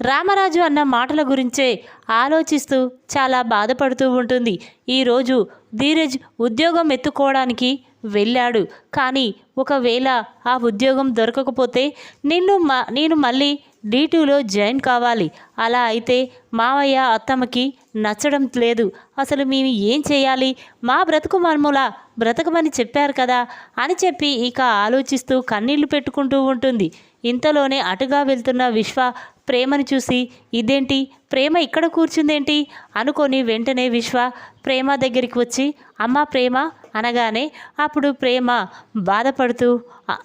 రామరాజు అన్న మాటల గురించే ఆలోచిస్తూ చాలా బాధపడుతూ ఉంటుంది. ఈరోజు ధీరజ్ ఉద్యోగం ఎత్తుకోవడానికి వెళ్ళాడు. కానీ ఒకవేళ ఆ ఉద్యోగం దొరకకపోతే నిన్ను మా నేను మళ్ళీ డీటూలో జాయిన్ కావాలి. అలా అయితే మావయ్య అత్తమ్మకి నచ్చడం లేదు. అసలు మేము ఏం చేయాలి? మా బ్రతుకు మనములా బ్రతకమని చెప్పారు కదా అని చెప్పి ఇక ఆలోచిస్తూ కన్నీళ్ళు పెట్టుకుంటూ ఉంటుంది. ఇంతలోనే అటుగా వెళ్తున్న విశ్వ ప్రేమను చూసి ఇదేంటి? ప్రేమ ఇక్కడ కూర్చుందేంటి? అనుకొని వెంటనే విశ్వ ప్రేమ దగ్గరికి వచ్చి అమ్మ ప్రేమ అనగానే అప్పుడు ప్రేమ బాధపడుతూ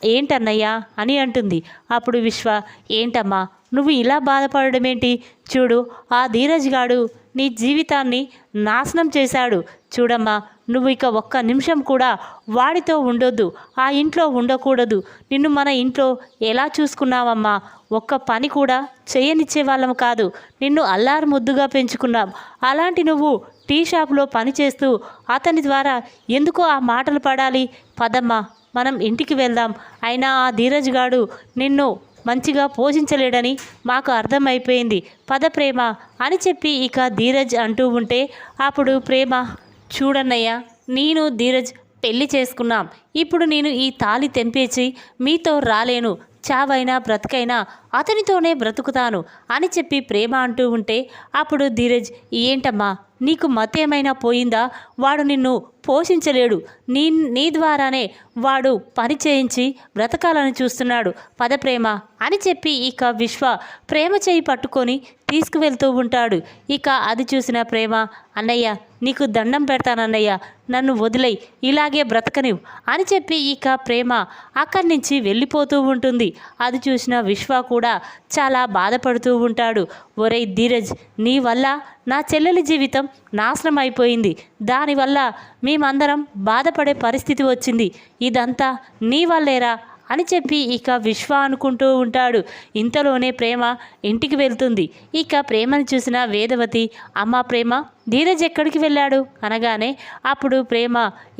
ఏంటన్నయ్యా? అని అంటుంది. అప్పుడు విశ్వ ఏంటమ్మా? నువ్వు ఇలా బాధపడడం ఏంటి చూడు ఆ ధీరజ్ గాడు నీ జీవితాన్ని నాశనం చేశాడు. చూడమ్మా నువ్వు ఇక ఒక్క నిమిషం కూడా వాడితో ఉండొద్దు. ఆ ఇంట్లో ఉండకూడదు. నిన్ను మన ఇంట్లో ఎలా చూసుకున్నావమ్మా? ఒక్క పని కూడా చేయనిచ్చే వాళ్ళం కాదు. నిన్ను అల్లారు ముద్దుగా పెంచుకున్నాం. అలాంటి నువ్వు టీ షాప్లో పని చేస్తూ అతని ద్వారా ఎందుకో ఆ మాటలు పడాలి? పదమ్మా మనం ఇంటికి వెళ్దాం. అయినా ఆ ధీరజ్ గాడు నిన్ను మంచిగా పోషించలేడని మాకు అర్థమైపోయింది. పద ప్రేమ అని చెప్పి ఇక ధీరజ్ అంటూ ఉంటే అప్పుడు ప్రేమ చూడన్నయ్య నేను ధీరజ్ పెళ్ళి చేసుకున్నాం. ఇప్పుడు నేను ఈ తాళి తెంపేసి మీతో రాలేను. చావైనా బ్రతుకైనా అతనితోనే బ్రతుకుతాను అని చెప్పి ప్రేమ అంటూ ఉంటే అప్పుడు ధీరజ్ ఏంటమ్మా నీకు మతేమైనా పోయిందా? వాడు నిన్ను పోషించలేడు. నీ నీ ద్వారానే వాడు పని చేయించి బ్రతకాలని చూస్తున్నాడు. పద ప్రేమ అని చెప్పి ఇక విశ్వ ప్రేమ చేయి పట్టుకొని తీసుకువెళ్తూ ఉంటాడు. ఇక అది చూసిన ప్రేమ అన్నయ్య నీకు దండం పెడతానన్నయ్య. నన్ను వదిలేయ్ ఇలాగే బ్రతకనివ్ అని చెప్పి ఇక ప్రేమ అక్కడి నుంచి వెళ్ళిపోతూ ఉంటుంది. అది చూసిన విశ్వ కూడా చాలా బాధపడుతూ ఉంటాడు. ఒరేయ్ ధీరజ్ నీ వల్ల నా చెల్లెలి జీవితం నాశనం అయిపోయింది. దానివల్ల మేమందరం బాధపడే పరిస్థితి వచ్చింది. ఇదంతా నీ వల్లేరా? అని చెప్పి ఇక విశ్వ అనుకుంటూ ఉంటాడు. ఇంతలోనే ప్రేమ ఇంటికి వెళ్తుంది. ఇక ప్రేమను చూసిన వేదవతి అమ్మ ప్రేమ ధీరజ్ ఎక్కడికి వెళ్ళాడు? అనగానే అప్పుడు ప్రేమ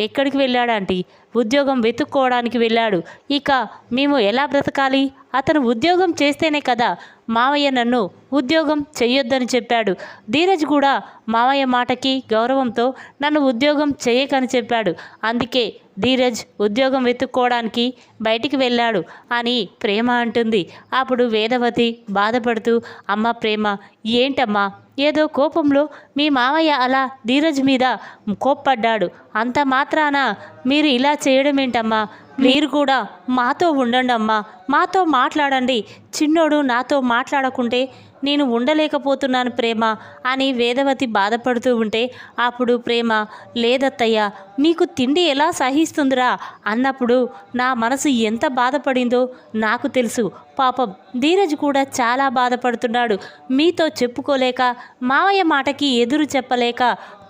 ఎక్కడికి వెళ్ళాడంటీ ఉద్యోగం వెతుక్కోవడానికి వెళ్ళాడు. ఇక మేము ఎలా బ్రతకాలి? అతను ఉద్యోగం చేస్తేనే కదా మావయ్య నన్ను ఉద్యోగం చెయ్యొద్దని చెప్పాడు. ధీరజ్ కూడా మావయ్య మాటకి గౌరవంతో నన్ను ఉద్యోగం చేయకని చెప్పాడు. అందుకే ధీరజ్ ఉద్యోగం వెతుక్కోవడానికి బయటికి వెళ్ళాడు అని ప్రేమ అంటుంది. అప్పుడు వేదవతి బాధపడుతూ అమ్మ ప్రేమ ఏంటమ్మా? ఏదో కోపంలో మీ మామయ్య అలా ధీరజ్ మీద కోప్పడ్డాడు. అంత మాత్రాన మీరు ఇలా చేయడం ఏంటమ్మా మీరు కూడా మాతో ఉండండి అమ్మా మాతో మాట్లాడండి. చిన్నోడు నాతో మాట్లాడకుంటే నేను ఉండలేకపోతున్నాను ప్రేమ అని వేదవతి బాధపడుతూ ఉంటే అప్పుడు ప్రేమ లేదత్తయ్య మీకు తిండి ఎలా సహిస్తుందిరా? అన్నప్పుడు నా మనసు ఎంత బాధపడిందో నాకు తెలుసు. పాపం ధీరజ్ కూడా చాలా బాధపడుతున్నాడు. మీతో చెప్పుకోలేక మావయ్య మాటకి ఎదురు చెప్పలేక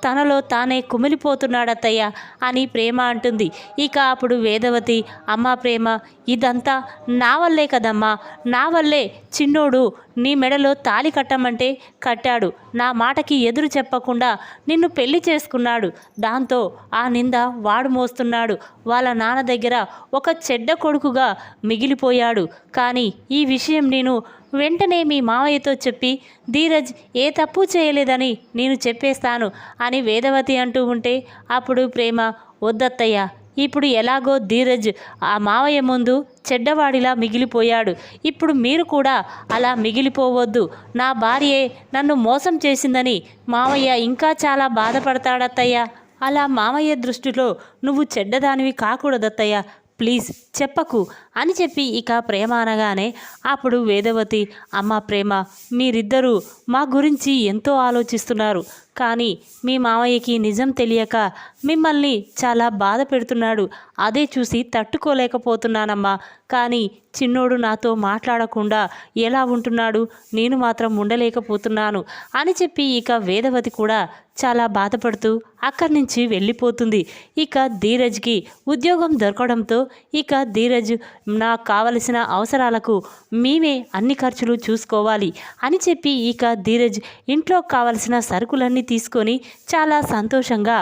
తనలో తానే కుమిలిపోతున్నాడత్తయ్య అని ప్రేమ అంటుంది. ఇక అప్పుడు వేదవతి అమ్మ ప్రేమ ఇదంతా నా వల్లే కదమ్మా నా వల్లే చిన్నోడు నీ మెడలో తాలి కట్టమంటే కట్టాడు. నా మాటకి ఎదురు చెప్పకుండా నిన్ను పెళ్ళి చేసుకున్నాడు. దాంతో ఆ నింద వాడు మోస్తున్నాడు. వాళ్ళ నాన్న దగ్గర ఒక చెడ్డ కొడుకుగా మిగిలిపోయాడు. కానీ ఈ విషయం నేను వెంటనే మీ మావయ్యతో చెప్పి ధీరజ్ ఏ తప్పు చేయలేదని నేను చెప్పేస్తాను అని వేదవతి అంటూ ఉంటే అప్పుడు ప్రేమ వద్దత్తయ్య ఇప్పుడు ఎలాగో ధీరజ్ ఆ మావయ్య ముందు చెడ్డవాడిలా మిగిలిపోయాడు. ఇప్పుడు మీరు కూడా అలా మిగిలిపోవద్దు. నా భార్యే నన్ను మోసం చేసిందని మావయ్య ఇంకా చాలా బాధపడతాడత్తయ్య. అలా మావయ్య దృష్టిలో నువ్వు చెడ్డదానివి కాకూడదత్తయ్య. ప్లీజ్ చెప్పకు అని చెప్పి ఇక ప్రేమ అనగానే అప్పుడు వేదవతి అమ్మ ప్రేమ మీరిద్దరూ మా గురించి ఎంతో ఆలోచిస్తున్నారు. కానీ మీ మామయ్యకి నిజం తెలియక మిమ్మల్ని చాలా బాధ పెడుతున్నాడు. అదే చూసి తట్టుకోలేకపోతున్నానమ్మా. కానీ చిన్నోడు నాతో మాట్లాడకుండా ఎలా ఉంటున్నాడు? నేను మాత్రం ఉండలేకపోతున్నాను అని చెప్పి ఇక వేదవతి కూడా చాలా బాధపడుతూ అక్కడి నుంచి వెళ్ళిపోతుంది. ఇక ధీరజ్కి ఉద్యోగం దొరకడంతో ఇక ధీరజ్ నాకు కావలసిన అవసరాలకు మేమే అన్ని ఖర్చులు చూసుకోవాలి అని చెప్పి ఇక ధీరజ్ ఇంట్లో కావలసిన సరుకులన్నీ తీసుకొని చాలా సంతోషంగా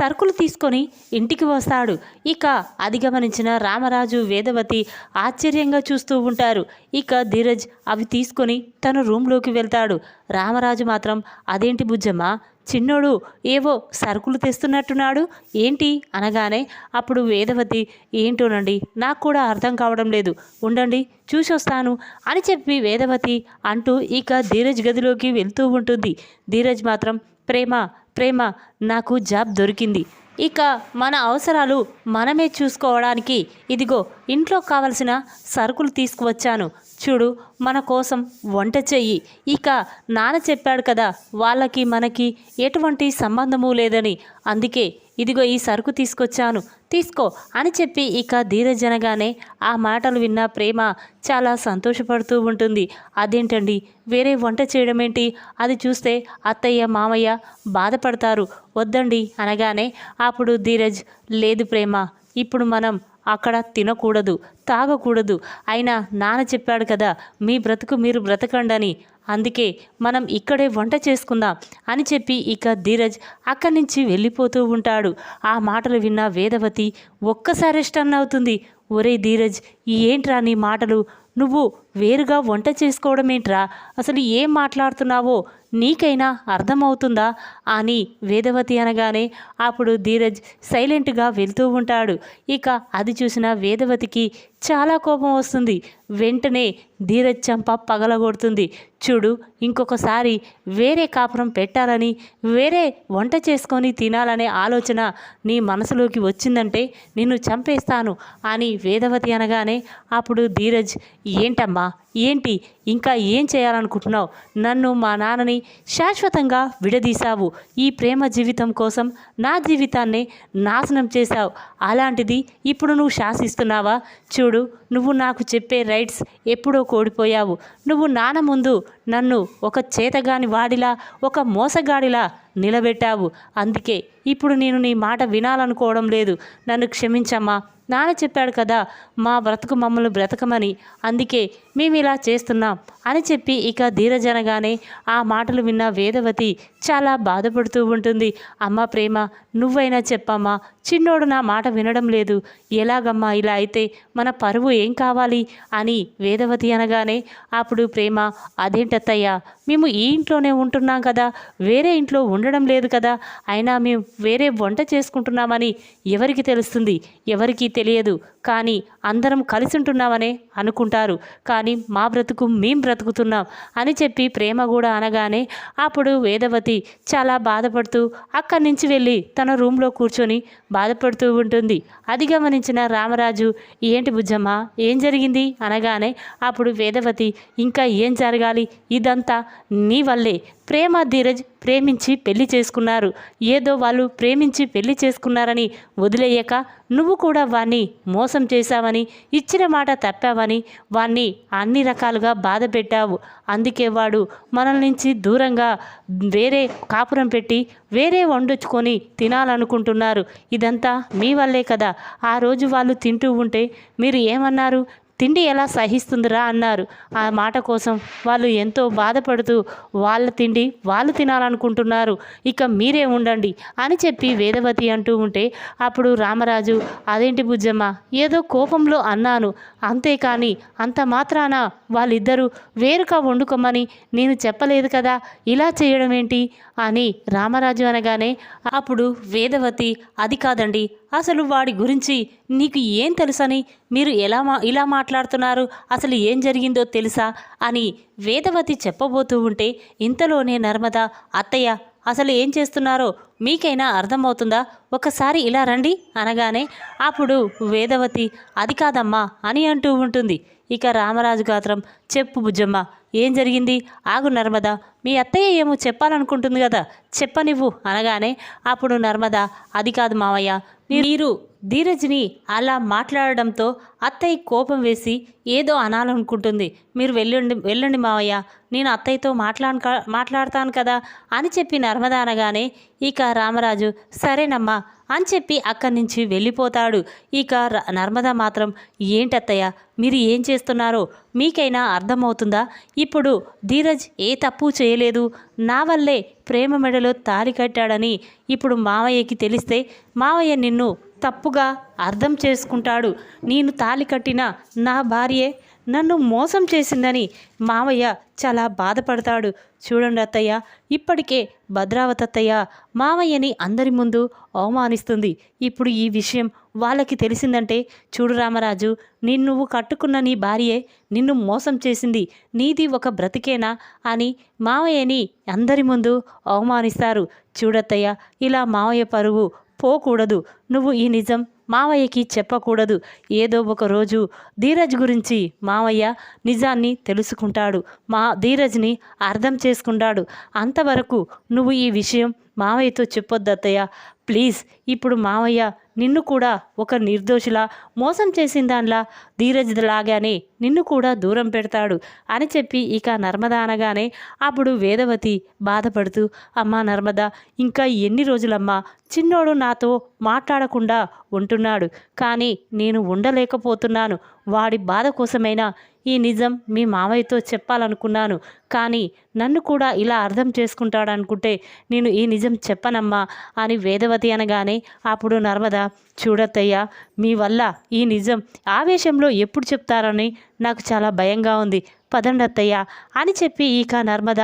సరుకులు తీసుకొని ఇంటికి వస్తాడు. ఇక అధిగమనించిన రామరాజు వేదవతి ఆశ్చర్యంగా చూస్తూ ఉంటారు. ఇక ధీరజ్ అవి తీసుకొని తన రూమ్లోకి వెళ్తాడు. రామరాజు మాత్రం అదేంటి బుజ్జమ్మ చిన్నోడు ఏవో సరుకులు తెస్తున్నట్టున్నాడు. ఏంటి? అనగానే అప్పుడు వేదవతి ఏంటోనండి? నాకు కూడా అర్థం కావడం లేదు. ఉండండి చూసొస్తాను అని చెప్పి వేదవతి అంటూ ఇక ధీరజ్ గదిలోకి వెళ్తూ ఉంటుంది. ధీరజ్ మాత్రం ప్రేమ ప్రేమ నాకు జాబ్ దొరికింది. ఇక మన అవసరాలు మనమే చూసుకోవడానికి ఇదిగో ఇంట్లో కావలసిన సరుకులు తీసుకువచ్చాను. చూడు మన కోసం వంట చెయ్యి. ఇక నాన్న చెప్పాడు కదా వాళ్ళకి మనకి ఎటువంటి సంబంధము లేదని. అందుకే ఇదిగో ఈ సరుకు తీసుకొచ్చాను. తీసుకో అని చెప్పి ఇక ధీరజ్ అనగానే ఆ మాటలు విన్న ప్రేమ చాలా సంతోషపడుతూ ఉంటుంది. అదేంటండి? వేరే వంట చేయడం ఏంటి అది చూస్తే అత్తయ్య మామయ్య బాధపడతారు. వద్దండి అనగానే అప్పుడు ధీరజ్ లేదు ప్రేమ ఇప్పుడు మనం అక్కడ తినకూడదు తాగకూడదు. అయినా నాన్న చెప్పాడు కదా మీ బ్రతుకు మీరు బ్రతకండని. అందుకే మనం ఇక్కడే వంట చేసుకుందాం అని చెప్పి ఇక ధీరజ్ అక్కడి నుంచి వెళ్ళిపోతూ ఉంటాడు. ఆ మాటలు విన్న వేదవతి ఒక్కసారి స్టన్ అవుతుంది. ఒరే ధీరజ్ ఏంట్రా నీ మాటలు? నువ్వు వేరుగా వంట చేసుకోవడం ఏంట్రా అసలు ఏం మాట్లాడుతున్నావో? నీకైనా అర్థమవుతుందా? అని వేదవతి అనగానే అప్పుడు ధీరజ్ సైలెంట్గా వెళ్తూ ఉంటాడు. ఇక అది చూసిన వేదవతికి చాలా కోపం వస్తుంది. వెంటనే ధీరజ్ చంప పగలగొడుతుంది. చూడు ఇంకొకసారి వేరే కాపురం పెట్టాలని వేరే వంట చేసుకొని తినాలనే ఆలోచన నీ మనసులోకి వచ్చిందంటే నిన్ను చంపేస్తాను అని వేదవతి అనగానే అప్పుడు ధీరజ్ ఏంటమ్మా ఏంటి? ఇంకా ఏం చేయాలనుకుంటున్నావు? నన్ను మా నాన్నని శాశ్వతంగా విడదీశావు. ఈ ప్రేమ జీవితం కోసం నా జీవితాన్ని నాశనం చేశావు. అలాంటిది ఇప్పుడు నువ్వు శాసిస్తున్నావా? చూడు నువ్వు నాకు చెప్పే రైట్స్ ఎప్పుడో కోడిపోయావు నువ్వు నాన్న ముందు నన్ను ఒక చేతగాని వాడిలా ఒక మోసగాడిలా నిలబెట్టావు. అందుకే ఇప్పుడు నేను నీ మాట వినాలనుకోవడం లేదు. నన్ను క్షమించమ్మా. నాన్న చెప్పాడు కదా మా బ్రతుకు మమ్మల్ని బ్రతకమని. అందుకే మేము ఇలా చేస్తున్నాం అని చెప్పి ఇక ధీరజనగానే ఆ మాటలు విన్న వేదవతి చాలా బాధపడుతూ ఉంటుంది. అమ్మ ప్రేమ నువ్వైనా చెప్పమ్మా. చిన్నోడు నా మాట వినడం లేదు. ఎలాగమ్మా ఇలా అయితే? మన పరువు ఏం కావాలి? అని వేదవతి అనగానే అప్పుడు ప్రేమ అదేంటత్తయ్యా మేము ఈ ఇంట్లోనే ఉంటున్నాం కదా వేరే ఇంట్లో ఉండడం లేదు కదా అయినా మేము వేరే వంట చేసుకుంటున్నామని ఎవరికి తెలుస్తుంది? ఎవరికీ తెలియదు. కానీ అందరం కలిసి ఉంటున్నామనే అనుకుంటారు. కానీ మా బ్రతుకు మేం బ్రతుకుతున్నాం అని చెప్పి ప్రేమ కూడా అనగానే అప్పుడు వేదవతి చాలా బాధపడుతూ అక్కడి నుంచి వెళ్ళి తన రూమ్లో కూర్చొని బాధపడుతూ ఉంటుంది. అది గమనించిన రామరాజు ఏంటి బుజ్జమ్మ ఏం జరిగింది? అనగానే అప్పుడు వేదవతి ఇంకా ఏం జరగాలి? ఇదంతా నీ వల్లే. ప్రేమ ధీరజ్ ప్రేమించి పెళ్ళి చేసుకున్నారు. ఏదో వాళ్ళు ప్రేమించి పెళ్ళి చేసుకున్నారని వదిలేయక నువ్వు కూడా వాణ్ణి మోసం చేశావని ఇచ్చిన మాట తప్పావని వాణ్ణి అన్ని రకాలుగా బాధ పెట్టావు. అందుకే వాడు మనల నుంచి దూరంగా వేరే కాపురం పెట్టి వేరే వండుకొని తినాలనుకుంటున్నారు. ఇదంతా మీ వల్లే కదా. ఆ రోజు వాళ్ళు తింటూ ఉంటే మీరు ఏమన్నారు? తిండి ఎలా సహిస్తుందిరా అన్నారు. ఆ మాట కోసం వాళ్ళు ఎంతో బాధపడుతూ వాళ్ళ తిండి వాళ్ళు తినాలనుకుంటున్నారు. ఇక మీరే ఉండండి అని చెప్పి వేదవతి అంటూ ఉంటే అప్పుడు రామరాజు అదేంటి బుజ్జమ్మ? ఏదో కోపంలో అన్నాను. అంతేకాని అంత మాత్రాన వాళ్ళిద్దరూ వేరుగా వండుకోమని నేను చెప్పలేదు కదా. ఇలా చేయడం ఏంటి అని రామరాజు అనగానే అప్పుడు వేదవతి అది కాదండి అసలు వాడి గురించి నీకు ఏం తెలుసని మీరు ఎలా మా ఇలా మాట్లాడుతున్నారు అసలు ఏం జరిగిందో తెలుసా అని వేదవతి చెప్పబోతూ ఉంటే ఇంతలోనే నర్మద అత్తయ్య అసలు ఏం చేస్తున్నారో మీకైనా అర్థమవుతుందా? ఒకసారి ఇలా రండి అనగానే అప్పుడు వేదవతి అది కాదమ్మా అని అంటూ ఉంటుంది. ఇక రామరాజు గాత్రం చెప్పు బుజ్జమ్మ ఏం జరిగింది? ఆగు నర్మద మీ అత్తయ్య ఏమో చెప్పాలనుకుంటుంది కదా చెప్పనివ్వు అనగానే అప్పుడు నర్మద అది కాదు మావయ్య మీరు ధీరజ్ని అలా మాట్లాడడంతో అత్తయ్య కోపం వేసి ఏదో అనాలనుకుంటుంది. మీరు వెళ్ళండి వెళ్ళండి మావయ్య నేను అత్తయ్యతో మాట్లాడ మాట్లాడతాను కదా అని చెప్పి నర్మద అనగానే ఇక రామరాజు సరేనమ్మా అని చెప్పి అక్కడి నుంచి వెళ్ళిపోతాడు. ఇక నర్మద మాత్రం ఏంటత్తయ్య మీరు ఏం చేస్తున్నారో? మీకైనా అర్థమవుతుందా? ఇప్పుడు ధీరజ్ ఏ తప్పు చేయలేదు. నా వల్లే ప్రేమ మెడలో తాలి కట్టాడని ఇప్పుడు మావయ్యకి తెలిస్తే మావయ్య నిన్ను తప్పుగా అర్థం చేసుకుంటాడు. నేను తాలి కట్టిన నా భార్యే నన్ను మోసం చేసిందని మావయ్య చాలా బాధపడతాడు. చూడండి అత్తయ్య ఇప్పటికే భద్రావతి అత్తయ్య మావయ్యని అందరి ముందు అవమానిస్తుంది. ఇప్పుడు ఈ విషయం వాళ్ళకి తెలిసిందంటే చూడు రామరాజు నిన్ను నువ్వు కట్టుకున్న నీ భార్యే నిన్ను మోసం చేసింది. నీది ఒక బ్రతికేనా అని మావయ్యని అందరి ముందు అవమానిస్తారు. చూడత్తయ్య ఇలా మావయ్య పరువు పోకూడదు. నువ్వు ఈ నిజం మావయ్యకి చెప్పకూడదు. ఏదో ఒక రోజు ధీరజ్ గురించి మావయ్య నిజాన్ని తెలుసుకుంటాడు. మా ధీరజ్ని అర్థం చేసుకుంటాడు. అంతవరకు నువ్వు ఈ విషయం మావయ్యతో చెప్పొద్దు అత్తయ్య ప్లీజ్ ఇప్పుడు మావయ్య నిన్ను కూడా ఒక నిర్దోషిలా మోసం చేసిన దానిలా ధీరజ్ లాగానే నిన్ను కూడా దూరం పెడతాడు అని చెప్పి ఇక నర్మద అనగానే అప్పుడు వేదవతి బాధపడుతూ అమ్మా నర్మద ఇంకా ఎన్ని రోజులమ్మా? చిన్నోడు నాతో మాట్లాడకుండా ఉంటున్నాడు. కానీ నేను ఉండలేకపోతున్నాను. వాడి బాధ కోసమైనా ఈ నిజం మీ మావయ్యతో చెప్పాలనుకున్నాను. కానీ నన్ను కూడా ఇలా అర్థం చేసుకుంటాడనుకుంటే నేను ఈ నిజం చెప్పనమ్మా అని వేదవతి అనగానే అప్పుడు నర్మద చూడత్తయ్యా మీ వల్ల ఈ నిజం ఆవేశంలో ఎప్పుడు చెప్తారని నాకు చాలా భయంగా ఉంది. పదండి అత్తయ్య అని చెప్పి ఇక నర్మద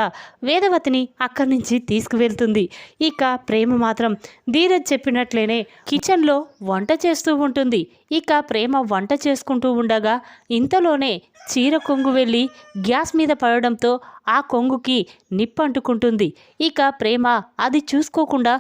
వేదవతిని అక్కడి నుంచి తీసుకువెళ్తుంది. ఇక ప్రేమ మాత్రం ధీరజ్ చెప్పినట్లేనే కిచెన్లో వంట చేస్తూ ఉంటుంది. ఇక ప్రేమ వంట చేసుకుంటూ ఉండగా ఇంతలోనే చీర కొంగు వెళ్ళి గ్యాస్ మీద పడడంతో ఆ కొంగుకి నిప్పంటుకుంటుంది ఇక ప్రేమ అది చూసుకోకుండా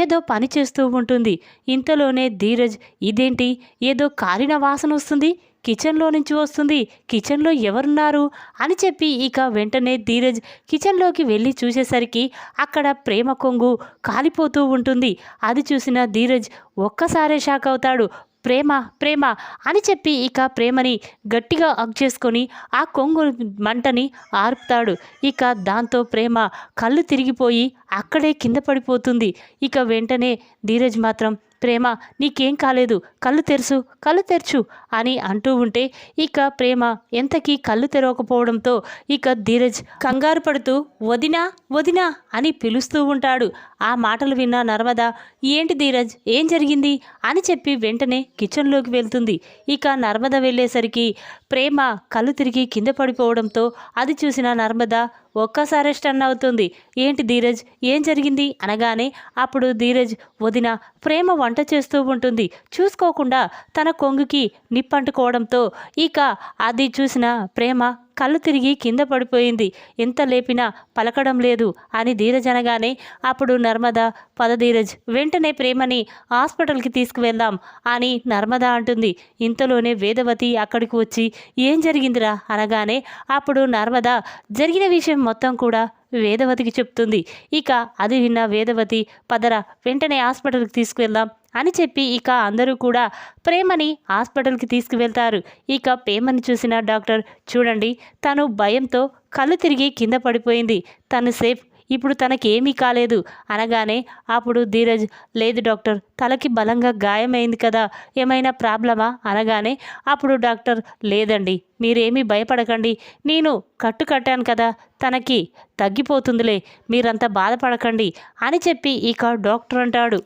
ఏదో పని చేస్తూ ఉంటుంది. ఇంతలోనే ధీరజ్ ఇదేంటి? ఏదో కారిన వాసన వస్తుంది? కిచెన్లో నుంచి వస్తుంది. కిచెన్లో ఎవరున్నారు? అని చెప్పి ఇక వెంటనే ధీరజ్ కిచెన్లోకి వెళ్ళి చూసేసరికి అక్కడ ప్రేమ కొంగు కాలిపోతూ ఉంటుంది. అది చూసిన ధీరజ్ ఒక్కసారే షాక్ అవుతాడు. ప్రేమ ప్రేమ అని చెప్పి ఇక ప్రేమని గట్టిగా అగ్ చేసుకొని ఆ కొంగు మంటని ఆర్పుతాడు. ఇక దాంతో ప్రేమ కళ్ళు తిరిగిపోయి అక్కడే కింద పడిపోతుంది. ఇక వెంటనే ధీరజ్ మాత్రం ప్రేమ నీకేం కాలేదు కళ్ళు తెరుసు కళ్ళు తెరచు అని అంటూ ఉంటే ఇక ప్రేమ ఎంతకీ కళ్ళు తెరవకపోవడంతో ఇక ధీరజ్ కంగారు పడుతూ వదినా వదినా అని పిలుస్తూ ఉంటాడు. ఆ మాటలు విన్న నర్మద ఏంటి ధీరజ్ ఏం జరిగింది? అని చెప్పి వెంటనే కిచెన్లోకి వెళ్తుంది. ఇక నర్మద వెళ్ళేసరికి ప్రేమ కళ్ళు తిరిగి కింద పడిపోవడంతో అది చూసిన నర్మద ఒక్కసారి స్టన్ అవుతుంది. ఏంటి ధీరజ్? ఏం జరిగింది? అనగానే అప్పుడు ధీరజ్ వదిన ప్రేమ వంట చేస్తూ ఉంటుంది. చూసుకోకుండా తన కొంగుకి నిప్పంటుకోవడంతో ఇక అది చూసిన ప్రేమ కళ్ళు తిరిగి కింద పడిపోయింది. ఎంత లేపినా పలకడం లేదు అని ధీరజ్ అనగానే అప్పుడు నర్మద పదధీరజ్ వెంటనే ప్రేమని హాస్పిటల్కి తీసుకువెళ్దాం అని నర్మద అంటుంది. ఇంతలోనే వేదవతి అక్కడికి వచ్చి ఏం జరిగిందిరా? అనగానే అప్పుడు నర్మద జరిగిన విషయం మొత్తం కూడా వేదవతికి చెప్తుంది. ఇక అది విన్న వేదవతి పదరా వెంటనే హాస్పిటల్కి తీసుకువెళ్దాం. అని చెప్పి ఇక అందరూ కూడా ప్రేమని హాస్పిటల్కి తీసుకువెళ్తారు. ఇక ప్రేమని చూసిన డాక్టర్ చూడండి తను భయంతో కళ్ళు తిరిగి కింద పడిపోయింది. తను సేఫ్. ఇప్పుడు తనకేమీ కాలేదు. అనగానే అప్పుడు ధీరజ్ లేదు డాక్టర్ తలకి బలంగా గాయమైంది కదా ఏమైనా ప్రాబ్లమా? అనగానే అప్పుడు డాక్టర్ లేదండి మీరేమీ భయపడకండి. నేను కట్టు కట్టాను కదా తనకి తగ్గిపోతుందిలే మీరంతా బాధపడకండి అని చెప్పి ఇక డాక్టర్ అంటాడు.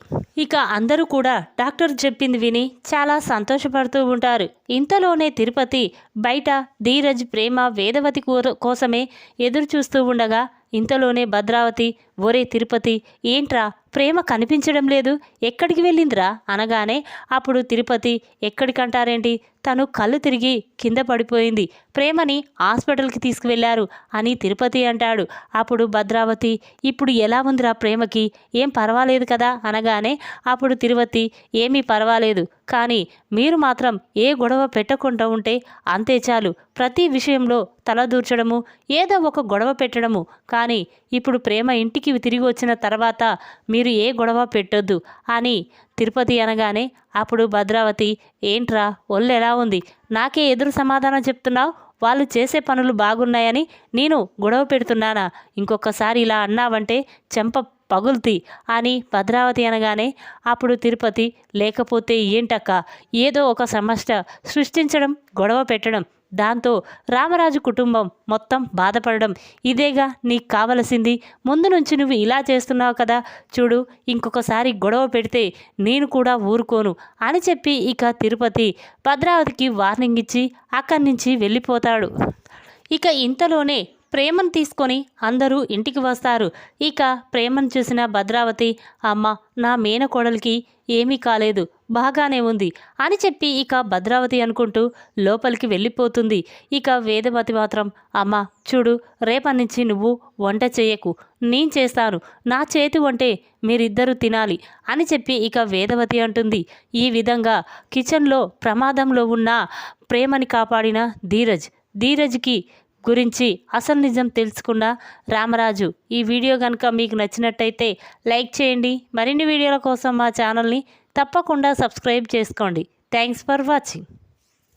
ఇక అందరూ కూడా డాక్టర్ చెప్పింది విని చాలా సంతోషపడుతూ ఉంటారు. ఇంతలోనే తిరుపతి బయట ధీరజ్ ప్రేమ వేదవతి కోసమే ఎదురు చూస్తూ ఉండగా ఇంతలోనే భద్రావతి ఒరే తిరుపతి ఏంట్రా? ప్రేమ కనిపించడం లేదు. ఎక్కడికి వెళ్ళిందిరా? అనగానే అప్పుడు తిరుపతి ఎక్కడికంటారేంటి? తను కళ్ళు తిరిగి కింద పడిపోయింది. ప్రేమని హాస్పిటల్కి తీసుకువెళ్ళారు అని తిరుపతి అంటాడు. అప్పుడు భద్రావతి ఇప్పుడు ఎలా ఉందిరా ప్రేమకి? ఏం పర్వాలేదు కదా? అనగానే అప్పుడు తిరుపతి ఏమీ పర్వాలేదు. కానీ మీరు మాత్రం ఏ గొడవ పెట్టకుండా ఉంటే అంతే చాలు. ప్రతి విషయంలో తలదూర్చడము ఏదో ఒక గొడవ పెట్టడము. కానీ ఇప్పుడు ప్రేమ ఇంటికి తిరిగి వచ్చిన తర్వాత మీరు ఏ గొడవ పెట్టొద్దు అని తిరుపతి అనగానే అప్పుడు భద్రావతి ఏంట్రా ఒళ్ళు ఎలా ఉంది? నాకే ఎదురు సమాధానం చెప్తున్నావు? వాళ్ళు చేసే పనులు బాగున్నాయని నేను గొడవ పెడుతున్నానా? ఇంకొకసారి ఇలా అన్నావంటే చెంప పగులుతి అని భద్రావతి అనగానే అప్పుడు తిరుపతి లేకపోతే ఏంటక్క? ఏదో ఒక సమస్య సృష్టించడం గొడవ పెట్టడం దాంతో రామరాజు కుటుంబం మొత్తం బాధపడడం. ఇదేగా నీకు కావలసింది? ముందు నుంచి నువ్వు ఇలా చేస్తున్నావు కదా. చూడు ఇంకొకసారి గొడవ పెడితే నేను కూడా ఊరుకోను అని చెప్పి ఇక తిరుపతి భద్రావతికి వార్నింగ్ ఇచ్చి అక్కడి నుంచి వెళ్ళిపోతాడు. ఇక ఇంతలోనే ప్రేమను తీసుకొని అందరూ ఇంటికి వస్తారు. ఇక ప్రేమను చూసిన భద్రావతి అమ్మ నా మేనకోడలికి ఏమీ కాలేదు బాగానే ఉంది అని చెప్పి ఇక భద్రావతి అనుకుంటూ లోపలికి వెళ్ళిపోతుంది. ఇక వేదవతి మాత్రం అమ్మ చూడు రేపటి నుంచి నువ్వు వంట చేయకు నేను చేస్తాను నా చేతి వంటే మీరిద్దరూ తినాలి అని చెప్పి ఇక వేదవతి అంటుంది. ఈ విధంగా కిచెన్లో ప్రమాదంలో ఉన్న ప్రేమని కాపాడిన ధీరజ్ ధీరజ్కి గురించి అసలు నిజం తెలుసుకున్న రామరాజు ఈ వీడియో కనుక మీకు నచ్చినట్టయితే లైక్ చేయండి. మరిన్ని వీడియోల కోసం మా ఛానల్ని తప్పకుండా సబ్స్క్రైబ్ చేసుకోండి. Thanks for watching.